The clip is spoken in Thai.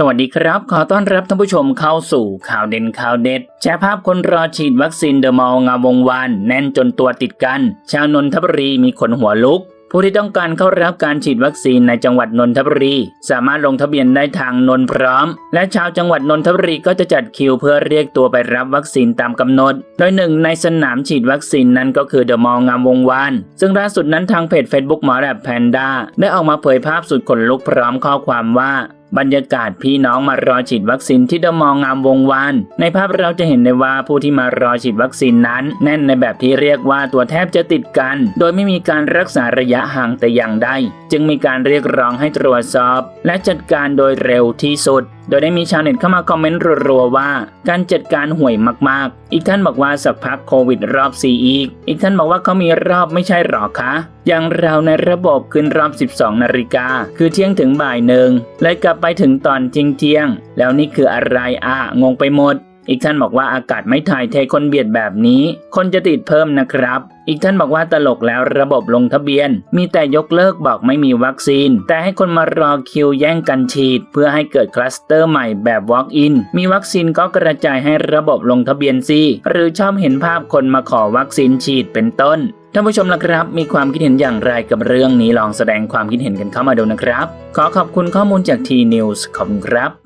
สวัสดีครับ ขอต้อนรับท่านผู้ชมเข้าสู่ข่าวเด่นข่าวเด็ดแชร์ภาพคนรอฉีดวัคซีนเดอะมอลล์งามวงวานแน่นจนตัวติดกัน ชาวนนทบุรีมีขนหัวลุก ผู้ที่ต้องการเข้ารับการฉีดวัคซีนในจังหวัดนนทบุรี สามารถลงทะเบียนได้ทางนนพร้อม และชาวจังหวัดนนทบุรีก็จะจัดคิวเพื่อเรียกตัวไปรับวัคซีนตามกำหนด โดยหนึ่งในสนามฉีดวัคซีนนั้นก็คือเดอะมอลล์งามวงวานซึ่งล่าสุดนั้นทางเพจ Facebook หมอแรบแพนด้าได้ออกมาเผยภาพสุดขนลุกพร้อมข้อความว่า บรรยากาศพี่น้องมารอฉีดวัคซีนที่เดมองงามวงวานในภาพเราจะเห็นได้ว่าผู้ที่มารอฉีดวัคซีนนั้น แน่นในแบบที่เรียกว่าตัวแทบจะติดกัน โดยไม่มีการรักษาระยะห่างแต่อย่างใดจึงมีการเรียกร้องให้ตรวจสอบ และจัดการโดยเร็วที่สุด โดยได้มีชาวเน็ตเข้ามาคอมเมนต์รัวๆว่า การจัดการห่วยมากๆ อีกท่านบอกว่าสักพักโควิดรอบ4อีก อีกท่านบอกว่าเขามีรอบไม่ใช่หรอคะอย่างเราในระบบขึ้นรอบ 12 นาฬิกา คือเที่ยงถึงบ่ายหนึ่งเลยกลับไปถึงตอนเที่ยงเที่ยงแล้วนี่คืออะไรอะงงไปหมด อีกท่านบอกว่าอากาศไม่ถ่ายเทคนเบียดแบบนี้ คนจะติดเพิ่มนะครับ อีกท่านบอกว่าตลกแล้วระบบลงทะเบียน มีแต่ยกเลิกบอกไม่มีวัคซีน แต่ให้คนมารอคิวแย่งกันฉีด เพื่อให้เกิดคลัสเตอร์ใหม่แบบ Walk-in มีวัคซีนก็กระจายให้ระบบลงทะเบียนสิหรือชอบเห็นภาพคนมาขอวัคซีนฉีดเป็นต้นท่านผู้ชมล่ะครับ มีความคิดเห็นอย่างไรกับเรื่องนี้ลองแสดงความคิดเห็นกันเข้ามาดูนะครับ ขอขอบคุณข้อมูลจาก T News ขอบคุณครับ